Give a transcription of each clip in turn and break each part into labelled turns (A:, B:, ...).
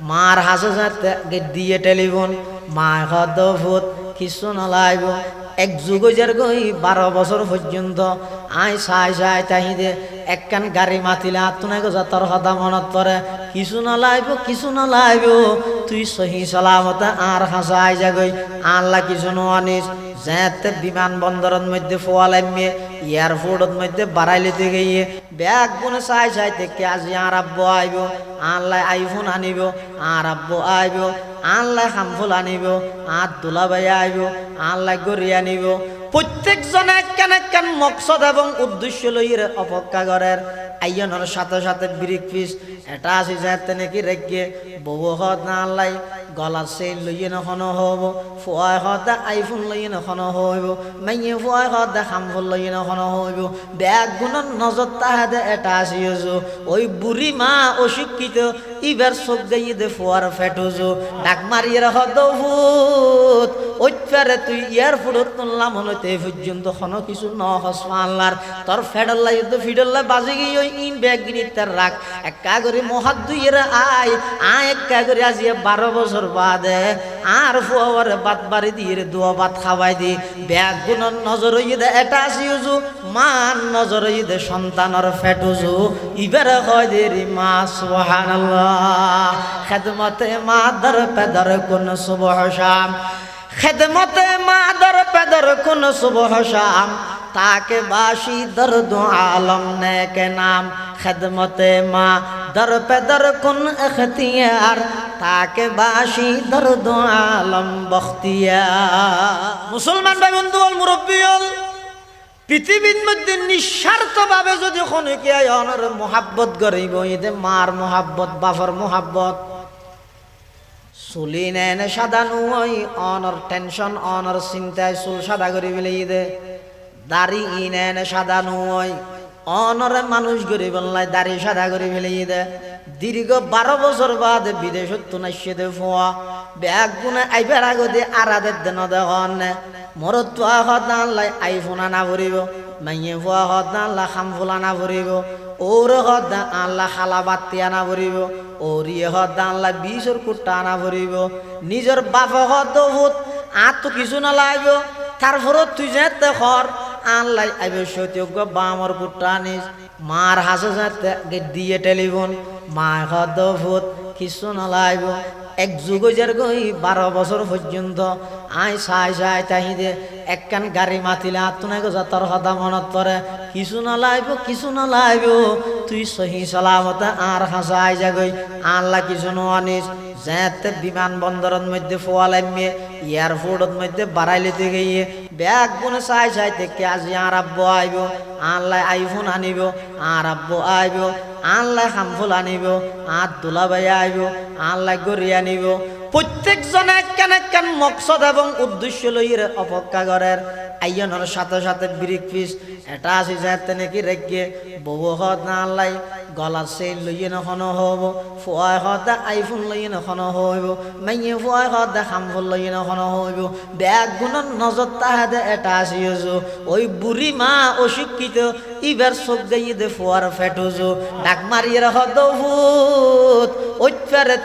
A: মার হাসে যাতে দিয়ে টেলিফোন মা হদ ভূত কিছু নলাইব। এক যুগজের গই বারো বছর পর্যন্ত, আই চাই চাই তাহিদে, একখান গাড়ি মাতিলে আতুনে গো তোর হদা মনত পরে। কিছু নলাইব কিছু নলাইব, তুই সহি সালামতে আর হাসাই যাগই। আল্লাহ কিছু আনিস, যেতে বিমান বন্দরের মধ্যে ফোয়ালাইমে এয়ারপোর্টের মধ্যে বাড়াইলিতে গিয়ে ব্যাগ গুনে চাই চাই থেকে আজি আর আব্বু আইব আল্লাহ আইফোন আনিব, আর আব্বু আইব আল্লাহ হামফুল আনিব, আর দুলাবাই আইব আল্লাহ গড়ি আনিব। প্রত্যেকজনে কেন কেন মকসদ এবং উদ্দেশ্য লইয়ে অপেক্ষা করের আইয়নের সাথে সাথে ব্রিক পিস, এটা আছে যাতে নাকি রেখে বউ হত না আল্লাহ গলার চেইন লইয়ে নখন হব ফুয়াই হত আইফোন লইয়ে নখন হইব মাইয়ে ফুয়াই হত হামফুল লইয়ে নখন হইব ব্যাগ গুণন নজর তাহাদে এটা আসিয়েছো ওই বুড়ি মা অশিক্ষিত ইবার চোখ গাইয়ে দে ফুয়ার ফেটুজো ডাক মারিয়ে রাখ ভূত ওই ফেরে তুই এয়ারপোর্টত তুললাম হইতে পর্যন্ত কোনো কিছু নহস মাল্লার। তোর ফেডাল্লাই তো ফিডাল্লা বাজে গিয়ে ওই ইন ব্যাগ গিনি তার রাখ। একা করে মহাত দুইয়ের আয় আয় একা করে আজি বারো বছর বাদে। আর ফুয়ার বাত বাড়ি দিয়ে দোয়া ভাত খাওয়াই দি। ব্যাগ গুণর নজর হইয়ে দে এটা আসি উজু মান নজর হইয়ে দে সন্তানর ফেটুজু ইবারে হয় দে রে মা, সুবহানাল্লাহ। খেদমতে মা দর পেদর কোন সুবহ শাম। খেদমতে মা দর পেদর কোন সুবহ শাম, তাকে বাসি দর্দ আলম নে কে নাম। খেদমতে মা দর পেদর কোন এখতিয়ার, তাকে বাসি দর্দ আলম বখতিয়ার। মুসলমান ভাই বন্ধু বল মুরব্বী হল পৃথিবীর মধ্যে নিঃস্বার্থ ভাবে যদি খনিকে অনর মোহাব্বত গরিব মার মোহাব্বত, বাফর মোহাব্বত চুলি নেনে সাদা নুই অনর টেনশন, অনর চিন্তায় চুল সাদা করি বলে ইদে দাড়ি ইনেনে সাদা নুই অনরে মানুষ গরি বললাই দাড়ি সাদা করি ফেলে দে দীর্ঘ বারো বছর বাদে বিদেশত তুনাইছে দে ফোয়া। ব্যাগ গুনে আইবার আগতে আরাদের দেন দেখন মরত হত আল্লাহ আইফোন আনা ভরিব মাইয়ে ফুয়া হত আল্লাহ খামফুল আনা ভরিব ওর হত আল্লাহ খালা বাত্তি আনা ভরিব ওরিয়ে হত আল্লাহ বিষর কুট্টা আনা ভরিব। নিজের বাপ হত আর তো কিছু না লাগব তারপরও তুই যেতে খর আনলাই আইবে সত্যজ্ঞ বামর কুট্টা আনিস মার হাসে দিয়ে টেলিফোন মা হত ভূত কিছু না লাগব এক যুগজের গই বারো বছর পর্যন্ত। আয় সাই সাই তাহিদে, একখান গাড়ি মাতিলে আত্মনে গো তোর হদা মনত পরে কিছু না লাইব, কিছু না লাইব, তুই সহি সালামতে আর হাসাই যাগই। আল্লাহ কিছু নিস যেতে বিমানবন্দরের মধ্যে ফোয়ালাইমে এয়ারপোর্টের মধ্যে বাড়াইলিতে গিয়ে ব্যাগ গুনে চাই চাই থেকে আজি আর আব্বু আইব আল্লাহ আইফোন আনিব, আর আব্বু আইব আল্লাহ হামফুল আনিব, আর দুলাবাই আইব আল্লাহ গড়ি আনিব। প্রত্যেকজনে কেন কেন মকসদ এবং উদ্দেশ্য লইয়ে অপেক্ষা করের আইয়নের সাথে সাথে ব্রিক পিস, এটা আছে যাতে নাকি রেখে বউ হত না আল্লাহ গলার চেইন লইয়ে নখন হব ফুয়াই হতে আইফোন লইয়ে নখন হইব মাইয়ে ফুয়াই হত হামফুল লইয়ে নখন হইব ব্যাগ গুণন নজর তাহাদে এটা আসিয়েছো ওই বুড়ি মা অশিক্ষিত ইবার চোখ গাইয়ে দে ফুয়ার ফেটুজো ডাক মারিয়ে রাখ ভূত ওই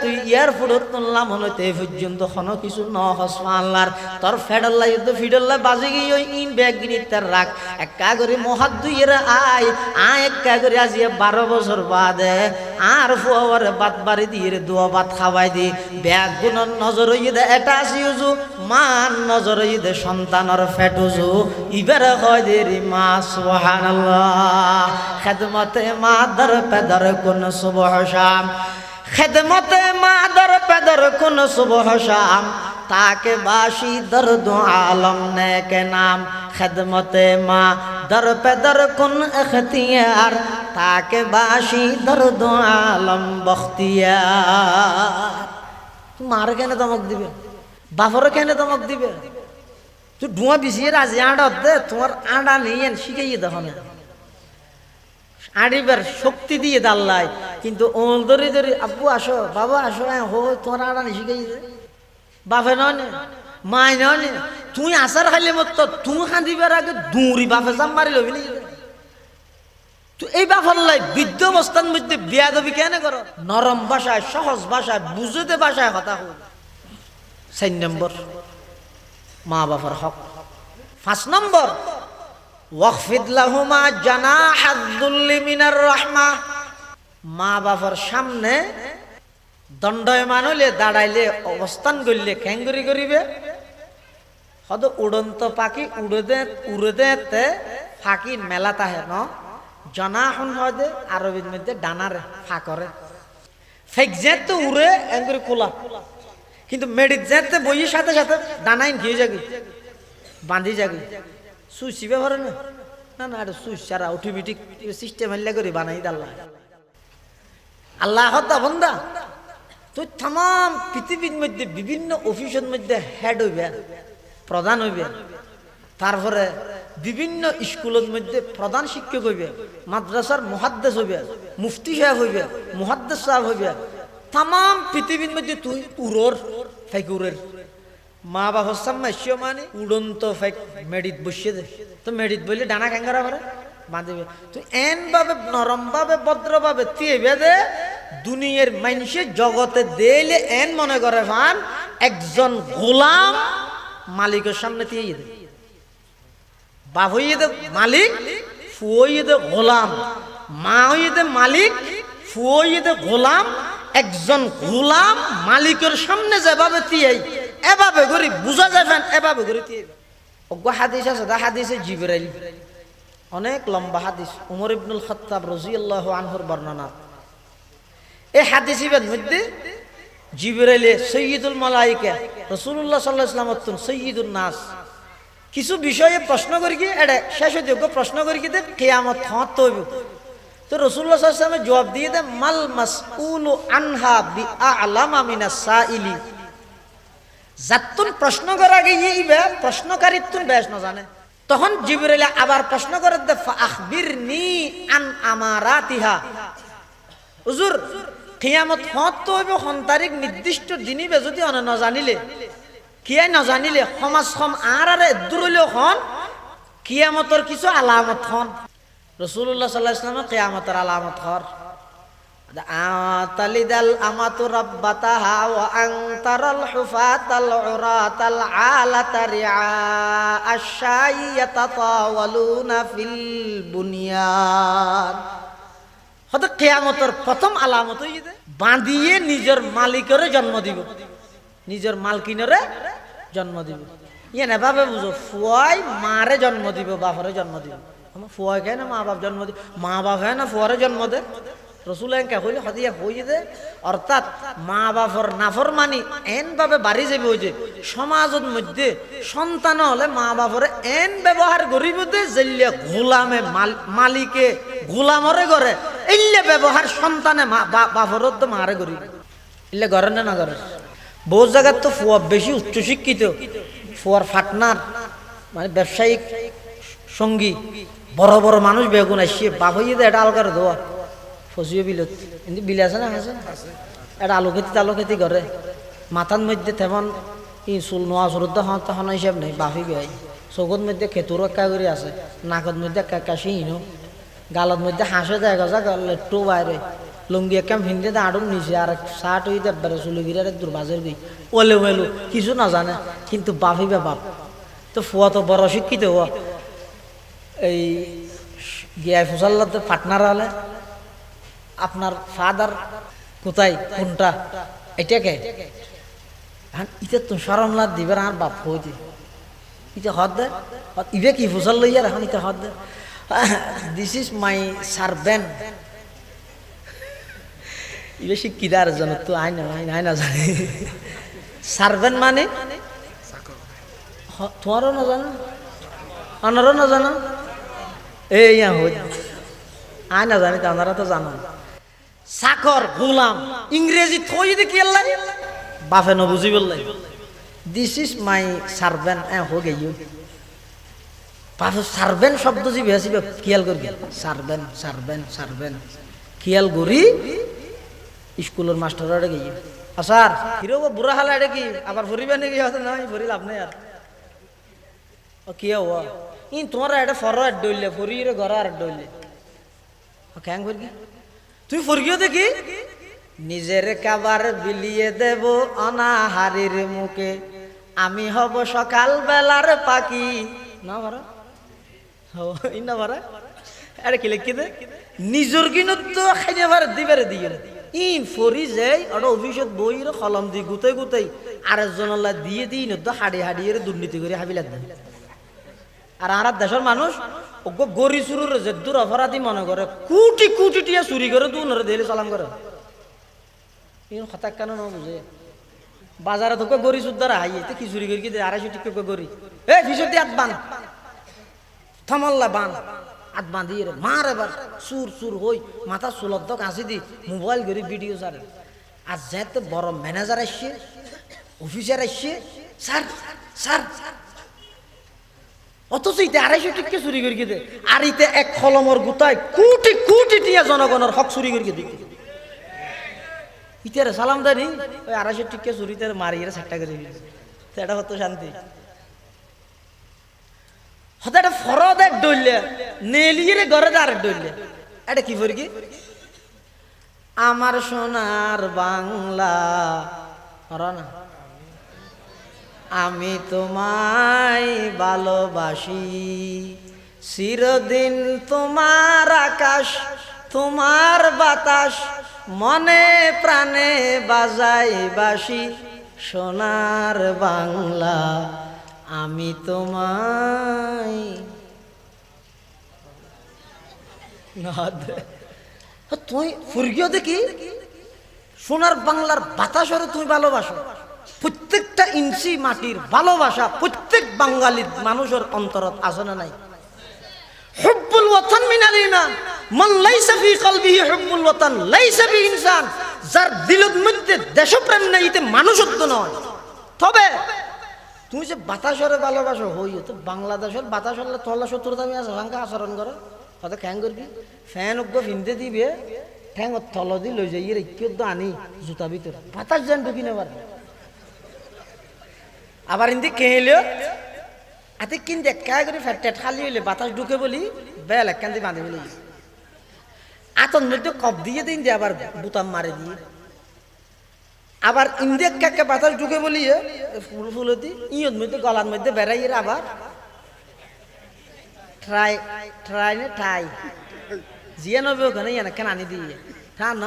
A: তুই এয়ারপোর্টত তুললাম হইতে পর্যন্ত কোনো কিছু নহস মাল্লার তোর ফেডাল্লাই তো ফিডাল্লা বাজে গিয়ে ওই ইন ব্যাগ গিনি তার রাখ। একা করে মহাত দুইয়ের আয় আয় একা করে আজি বারো বছর বাদে। আর ফুয়ার বাত বাড়ি দিয়ে দোয়া ভাত খাওয়াই দি। ব্যাগ গুণর নজর হইয়ে দে, এটা আসি উজু মান নজর হইয়ে দে, সন্তানর ফেটুজু ইবারে হয় দে রে মা, সুবহানাল্লাহ। খেদমতে মা দর পেদর কোন সুবহ শাম। খেদমতে মা দর পেদর কোন সুবহ শাম, তাকে বাসি দর্দ আলম নে কে নাম। খেদমতে মা দর পেদর কোন এখতিয়ার, তাকে বাসি দর্দ আলম বখতিয়ার। মার কেন দমক দিবে? বাপর কেন দমক দিবে? তুই ডুয়া বিছিয়ে রাজি আঁড় দে তোমার আঁড়া নিয়ে শিখাইয়ে দেখো না আড়িবার শক্তি দিয়ে দাল্লাই কিন্তু ওল ধরে ধরে, আব্বু আসো, বাবা আসো হ্যাঁ হো তোমার আড়া নি শিখাই দে বাপে নয় মায় নয় তুই আসার খাইলে মত তুই খাঁদিবার আগে দূরি বাপে জাম মারি লবি তো এই বাফাল্লাই বৃদ্ধ অবস্থার মধ্যে বিয়া দবি কেন করো? নরম ভাষায়, সহজ ভাষায়, বুঝতে ভাষায় কথা হোক চার নম্বর, মা বাবার হক। পাঁচ নম্বর ওয়াকফিদ লাহুমা মা সামনে দাঁড়াইলে উড়ে ফাঁকি মেলা তাহে ন। জনাহন হয় দে আরবির মধ্যে ডানারে ফাঁকরে ফেক যেতে উড়ে, এঙ্গুরি খোলা কিন্তু মেডিত যেতে বইয়ের সাথে সাথে ডানাইন খেয়ে যাবি, বাঁধি যাবি। সুইচ ব্যবহার না। না না এটা সুইচ ছাড়া অটোমেটিক সিস্টেম হল্লা করে বানাই আল্লাহ হত্যা বন্দা, তুই তাম পৃথিবীর মধ্যে, বিভিন্ন অফিসের মধ্যে হেড হইবে, প্রধান হইবে। তারপরে বিভিন্ন স্কুলের মধ্যে প্রধান শিক্ষক হইবে, মাদ্রাসার মহাদ্দেশ হইবে, মুফতি সাহেব হইবে, মহাদ্দেশ সাহেব হইবে। তাম পৃথিবীর মধ্যে তুই উড়োর ফেকুরের। মা বাবার সামনে মানে। উড়ন্ত ফেক মেডিত বসিয়ে দে। তো মেডিত বললে ডানা ক্যাঙ্গারা করে বাঁধিবে। তুই এন ভাবে নরম ভাবে ভদ্র ভাবে তিয়ে দে। দুনিয়ার মানুষের জগতে দেলে এন মনে করে ভান, একজন গোলাম মালিকের সামনে দিয়ে দে। বাপ হইয়ে দে মালিক, ফুয়ে দে গোলাম। মা হইয়ে দে মালিক, ফুয়ে দে গোলাম। একজন গোলাম মালিকের সামনে যেভাবে দিয়ে এভাবে করি, বুঝা যাবেন এভাবে করে অজ্ঞ হাদিস আছে, দা হাদিসে জিবরাইল। অনেক লম্বা হাদিস, উমর ইবনুল খত্তাব রাদিয়াল্লাহু আনহুর বর্ণনা এই হাদিস ইবের মধ্যে জিবরাইলে সৈয়দুল মালাইকা, রাসূলুল্লাহ সাল্লাল্লাহু আলাইহি ওয়াসাল্লাম সৈয়দুল নাস। কিছু বিষয়ে প্রশ্ন করি কি এটা শেষ হইতে প্রশ্ন করি কি কিয়ামত হত হইব। তো রাসূলুল্লাহ সাল্লাল্লাহু আলাইহি জবাব দিয়ে দে মাল মাসউলু আনহা বি আ'লামা মিনাস সাইলি যাতুন প্রশ্ন করা গিয়ে ইবে প্রশ্নকারী তুন বেশ না জানে। তখন জিবরাইল আবার প্রশ্ন করে দে আখবিরনি আন আমারাতিহা। হুজুর কিয়ামত হত তো হইব তারিখ নির্দিষ্ট দিনই বে যদি অনে ন জানিলে। কিয়াই ন জানিলে, সমাজ সম আর আর দূরলেও হন, কিয়ামতর কিছু আলামত হন। রসুল্লাহ সাল্লাহ ইসলামের কিয়ামতের আলামত হর আতালিদাল আমাতু রাব্বাতাহা ওয়া আনতারাল হুফাতাল উরাতাল আলাতা রিআ আশ-শাই ইয়াতাতাওয়ালুনা ফিল বুনিয়ান হয়তো কেয়ামতের প্রথম আলামত হই যে বাঁধিয়ে নিজের মালিকের জন্ম দিব। নিজের মালকিনরে জন্ম দিব। ইয়ে না ভাবে বুঝো, ফুয়াই মারে জন্ম দিব বাপরে জন্ম দিব। আমার ফুয়াই খায় না, মা বাপ জন্ম দিব মা বাপ খায় না ফুয়ারে জন্ম দে। রসুল এনকে হইলে হদিয়া হই দে অর্থাৎ মা বাপর নাফর মানি এন ভাবে বাড়ি যাবে ওই যে, সমাজের মধ্যে সন্তান হলে মা বাপরে এন ব্যবহার করিব দে জেলিয়া গোলামে মাল- মালিকে গোলামরে করে ইল্লে ব্যবহার সন্তানে মা, বা- বাপরত তো মারে করিব ইল্লে ঘরে না ঘরে বহু জায়গার তো ফুয়া বেশি উচ্চশিক্ষিত, ফুয়ার ফাটনার মানে ব্যবসায়িক সঙ্গী, বড় বড় মানুষ বেগুন আসিয়ে বাপ হইয়ে দে, এটা আলগার দোয়া। ফসিও বিলত। কিন্তু বিল আছে না? আছে? এটা আলু খেতি আলু খেতি করে মাথার মধ্যে তেমন চুল নোয়া চুরত হন তখন হিসাব নেই, বাফি বেয়াই চকুর মধ্যে খেতুর একা করে আছে, নাকত মধ্যে একা একা সিহিনো গালত মধ্যে হাঁসে দেয় গজা লেট্টু বাইরে লুঙ্গি একাম হিন্দি আড়ুন নিচে আর শার্ট হই দেবারে চুলি গিরে আর দুর্বাজের গই ওলে ওয়েলু কিছু না জানে কিন্তু বাফি বে বাপ। তো ফুয়া তো বড় শিক্ষিত হওয়া এই গিয়া ফুসাল্লাতে পার্টনার হলে আপনার কোথায়, কোনটা, এটাকে? হ্যাঁ ইটা তো সরম লাগ দিবে আর বাপ হইতে ইটা হদ দে। ইবে কি ফুসল লইয়ার, এখন ইটা হদ দে। দিস ইজ মাই সার্ভেন্ট ইবে শিক্ষিতার জন তো আই না আই না- আই না মানে? তোমারও না জানো? আনারও না জানো? এই হই আয় না জানি তো আপনারা তো জানো চাকর গোলাম। ইংরেজি থই কি আল্লাহ বাপে ন বুঝি বললাই দিস ইজ মাই সার্ভেন্ট এ হো গেই বাপে সার্ভেন্ট শব্দ যে বেশি খেয়াল করি সার্ভেন্ট সার্ভেন্ট সার্ভেন্ট খেয়াল করি, স্কুলের মাস্টার আড়ে গিয়ে আসার হিরো বুড়া হালা আড়ে কি, আবার ভরিবে নাকি? হয়তো নয় ভরি লাভ নেই আর। ও কি হওয়া ইন, তোমার এটা ফর আড ডইলে ফরিরে ঘর আর ডইলে ও ক্যাং ফরগি তুই ফরগিও দেখি? নিজের কাবার বিলিয়ে দেব অনাহারির মুখে। আমি হব সকাল বেলার পাখি। না ভাড়া এই না ভাড়া আরে কি লিখি দে? নিজর কিনত খাইতে পারে দিবারে দিয়ে ইন ফরি যাই ওটা অফিসত বই কলম দি গুতাই গুতাই আরেকজন আল্লাহ দিয়ে দিই ন তো হাড়ি হাড়িয়ে দুর্নীতি করে হাবিলাত আর আর দেশের মানুষ ওগো গরি চুরুর যে দূর অপরাধী মনে করে, কুটি কুটি টিয়া চুরি করে দু নরে দিলে সালাম করে। ইন হঠাৎ কেন ন বুঝে বাজারে তোকে গরি সুদ্ধারা হাই, এতে কি চুরি করি কি আড়াইশো টিকে গরি। এ ফিসতি আত বান, থামাল্লা বান, আত বাঁধি রে মার এবার সুর সুর হই, মাথা সুলদ্ধ কাঁচি দি, মোবাইল করে ভিডিও সারে আর যেতে বড় ম্যানেজার আসছে অফিসার আসছে, স্যার স্যার অথচ ইতে আড়াইশো টিকে চুরি করি দে আর ইতে এক কলমর গুতায় কোটি কোটি টিয়া জনগণের হক চুরি করি দিকে ইতারে সালাম দানি, ওই আড়াইশো টিকে চুরিতে মারিয়ে সাতটা করে এটা হতো শান্তি। হতে একটা ফরদ এক ডইলে নেলিয়ে ঘরে আর ডইলে এটা কি ফরি কি? আমার সোনার বাংলা না। আমি তোমায় ভালোবাসি। চিরদিন তোমার আকাশ, তোমার বাতাস, মনে প্রাণে বাজাই বাসি। সোনার বাংলা, আমি তোমায় তুই ফুরগিও দেখি, সোনার বাংলার বাতাসরে তুমি ভালোবাসো। প্রত্যেকটা ইঞ্চি মাটির ভালোবাসা প্রত্যেক বাঙালির মানুষের অন্তরত আছে না নাই? হুব্বুল মিনাল ঈমান। মান লাইসা ফি কলবিহি হুব্বুল লাইসা বি ইনসান। যার দিলের মধ্যে দেশপ্রেম নাই, এতে মানুষত্ব নয়। তবে তুমি যে বাতাসরে ভালোবাসো, হই তো বাংলাদেশের বাতাস হলে তল্লা শত্রুতা আমি আছে ভাঙ্গা আচরণ করো। হয়তো খ্যাং করবি ফ্যান উগ্র দিবে ঠ্যাং তল দি লই যাই রে কেউ তো আনি জুতা ভিতরে। বাতাস যেন ঢুকি নেবার। আবার ইন্দি কেঁলিও আতে কিন দেখা করে ফ্যাট খালি হইলে বাতাস ঢুকে বলি বেল একখান দিয়ে বাঁধে বলি। আতন মধ্যে কপ দিয়ে দিন যে আবার বুতাম মারে দিয়ে। আবার ইন্দিয়া কাকে বাতাস ঢুকে বলি ফুল ফুলতি ইয়ত মধ্যে গলার মধ্যে বেড়াই আবার। ট্রাই ট্রাই না ট্রাই। জিয়ে নবে ওখানে ইয়ে কেন আনি দিয়ে। ঠা ন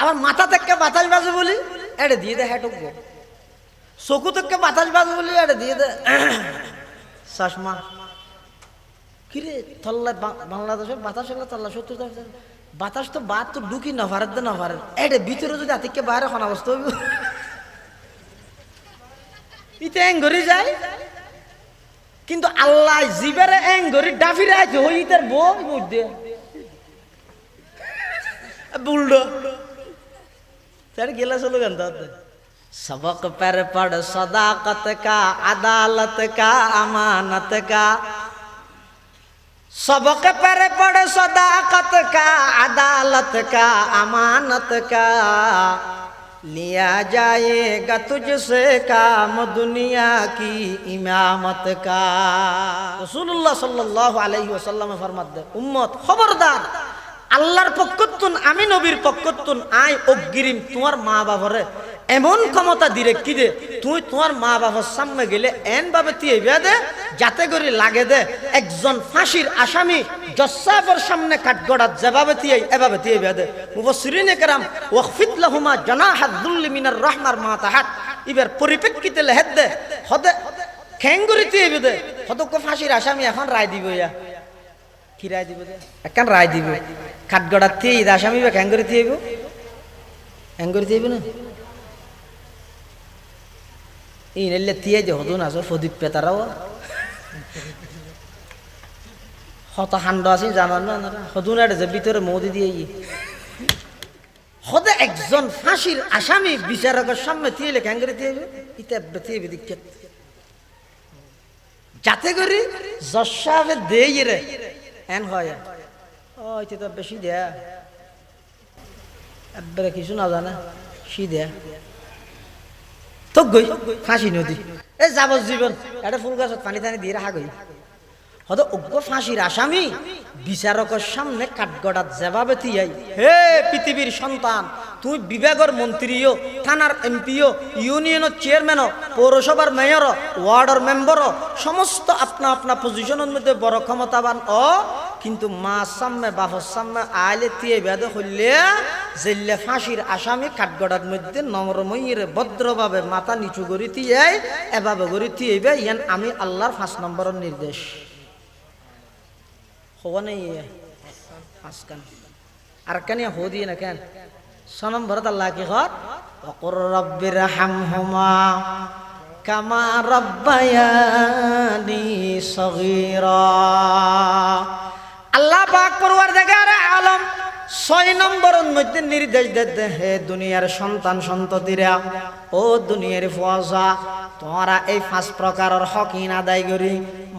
A: আবার মাথা থেকে বাতাস বাজে বলি এটা দিয়ে দে টুকবো চকু থেকে বাতাস বাজে বলি এটা দিয়ে দে। চশমা কিরে থল্লা বাংলাদেশের বাতাস হলে থল্লা সত্তর বাতাস তো বাদ তো ঢুকি না দে না ভারত। এটা ভিতরে যদি আতিকে বাইরে খানা অবস্থা হইব। ইতে এঙ্গরি যায়। কিন্তু আল্লাহ জিবেরে এঙ্গরি ডাফিরে আছে হই ইতার বউ মধ্যে। বুলডো। তার গেলা চলো গান তাতে सबक पर पढ़ सदाकत का अदालत का अमानत का सबक पर पढ़ सदाकत का अदालत का अमानत का लिया जाएगा तुझसे काम दुनिया की इमामत का रसूलुल्लाह सल्लल्लाहु अलैहि वसल्लम फरमात दे उम्मत खबरदार আল্লাহর পক্ষতুন আমি নবীর পক্ষতুন আয় অগ্রিম তোমার মা বাবারে এমন ক্ষমতা দিলে কি দে? তুই তোমার মা বাবার সামনে গেলে এন ভাবে তুই দে, যাতে করে লাগে দে, একজন ফাঁসির আসামি জসাফের সামনে কাঠগড়াত যেভাবে তুই এভাবে তুই দে। মুবসিরিন একরাম ওয়াকফিত লাহুমা জানাহাত দুল্লি মিনার রহমার মা তাহাত ইবার পরিপ্রেক্ষিতে লেহেদ দে, হদে, খেঙ্গুরি তুই দে। হদক ফাঁসির আসামি এখন রায় দিব ইয়া। কি রায় দিব একখান রায় দিব। থেকে ঈদ আসামি বা ক্যাঙ্গরি দিয়ে ক্যাঙ্গরি দিয়ে না? এই নেলে দিয়ে যে হদুন আছো ফদীপ পেতারাও হত হান্ড আছে জানার না হদুন আর যে ভিতরে মৌদি দিয়ে হদে একজন ফাঁসির আসামি বিচারকের সামনে দিয়ে ক্যাঙ্গরি দিয়ে ইতে দিয়ে দীক্ষিত যাতে করে জসাবে দেই রে এন হয় ও এটা তো বেশি দেয়া একবারে কিছু না জানে সি দেয়া তো গই, ফাঁসি নদী। এ যাবজ্জীবন এটা ফুল গাছত পানি টানি দিয়ে রাখা গই। হয়তো অজ্ঞ ফাঁসির আসামি বিচারকের সামনে কাঠগড়াত যেভাবে তিয়াই হে পৃথিবীর সন্তান তুমি বিভাগের মন্ত্রীও থানার এমপিও ইউনিয়নের চেয়ারম্যানও পৌরসভার মেয়র ওয়ার্ডের মেম্বার সমস্ত আপনা আপনা পজিশনের মধ্যে বড় ক্ষমতাবান। ও কিন্তু মা সামনে বাপর সামনে আইলে তিয়ে বেদে হইলে জেল্লে ফাঁসির আসামি কাঠগড়ার মধ্যে নমরময়ীর ভদ্রভাবে মাথা নিচু করি দিয়ে এভাবে করি তিয়েবে ইয়ান আমি আল্লাহর পাঁচ নম্বরের নির্দেশ। হওয়া নেই পাঁচ কান? আর কেন হো দিয়ে না কেন? ছ নম্বরত আল্লাহ কি ঘর অকর রব্বির হামহুমা কামা রব্বায়ানি সগীরা। আল্লাহ পাক পরুয়ার দেখে আরে আলম ছয় নম্বর মধ্যে নির্দেশ দিতে হে দুনিয়ার সন্তান সন্ততিরা, ও দুনিয়ার ফুয়াশা তোমরা এই পাঁচ প্রকারের হক আদায় করি।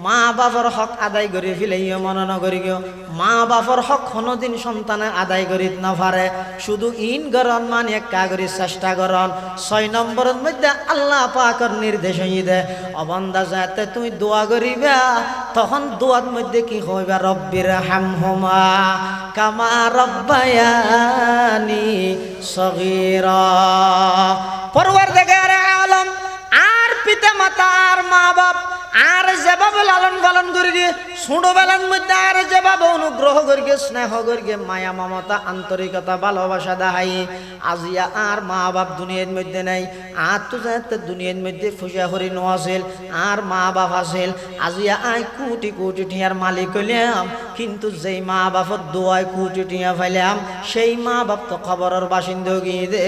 A: মা বাবার হক আদায় করি ফিলেইও মনে নগরি গিয়ে। মা বাবার হক কোনোদিন সন্তানে আদায় করি না পারে শুধু ইন গরন মানে একা করি চেষ্টা করন ছয় নম্বরের মধ্যে আল্লাহ পাকর নির্দেশ হই দে। অবন্দা যাতে তুমি দোয়া করিবা, তখন দোয়ার মধ্যে কি হইবা? রব্বির হাম হোমা কামা রব্বায়ানি সগীরা। পরওয়ার দেখে আরে আলম, আর পিতা মাতা আর মা বাপ আর যেভাবে লালন পালন করি গে ছোটবেলার মধ্যে আর যেভাবে অনুগ্রহ করি গে স্নেহ করি গে মায়া, মমতা, আন্তরিকতা, ভালোবাসা দেখাই। আজিয়া আর মা বাপ দুনিয়ার মধ্যে নাই। আর তো যাতে দুনিয়ার মধ্যে ফুসা হরি নো আছিল আর মা বাপ আছিল আজিয়া আই কোটি কোটি টিয়ার মালিক হইলাম, কিন্তু যেই মা বাপর দোয়ায় কোটি টিয়া ফাইলাম সেই মা বাপ তো খবরের বাসিন্দা গিয়ে দে।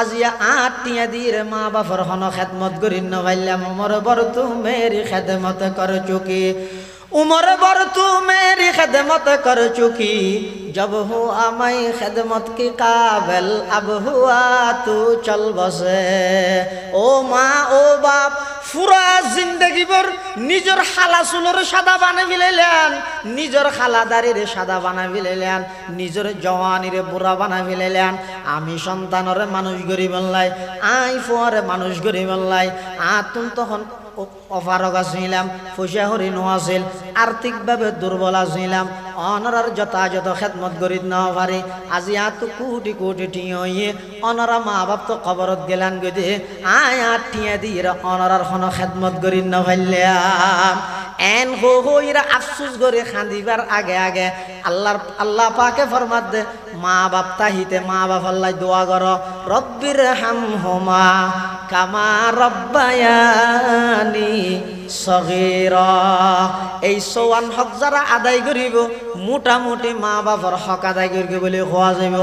A: আজিয়া আট টিয়া দিয়ে মা বাপর হন খেদমত করি ন ফাইলাম মোর বড় তুমি খেদমত কর চুকি উমর বর তু মেরি खदमत कर चुकी जब हो मैं खदमत की काबिल अब हुआ तू चल बसे ও মা ও বাপ পুরা জিন্দগি ভর নিজের খালা চুলোর সাদা বানা ফেলাইলেন নিজের খালাদারির সাদা বানা ফেলাইলেন নিজের জওয়ানিরে বুড়া বানা ফেলাইলেন আমি সন্তানরে মানুষ গরি বললাই আই ফুয়ারে মানুষ গরি বললাই আতুন তখন অপারক আছিলাম পয়সা হরি আছিল আর্থিকভাবে দুর্বল আছিলাম অনরার যথাযথ খেদমত করি ন পারি আজি আত কোটি কোটি টিয়ে অনরা মা বাপ তো খবরত গেলান গদে, আয় আট টিয়া দিয়ে অনরার কোনো খেদমত করি ন পারলাম এন হো হইরা আফসুস করে খান্দিবার আগে আগে, আল্লাহর, আল্লাহ পাকে ফরমাত দে মা বাপ তাহিতে মা বাপ আল্লাহ দোয়া কর রব্বির হাম হোমা কামা রব্বায়ানি সগীরা। এই সওয়ান হক যারা আদায় করিব, মোটামুটি মা বাবার হক আদায় করিব বলে হওয়া যাইব।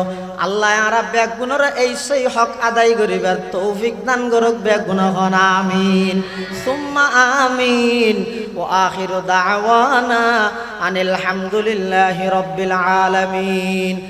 A: আল্লাহ আরা ব্যাগ গুণর এই সেই হক আদায় করিবার তৌফিক দান করক ব্যাগ গুণ হন আমিন। সুম্মা আমিন। ও আখির দাওয়ানা আনিল হামদুলিল্লাহি রব্বিল আলামিন।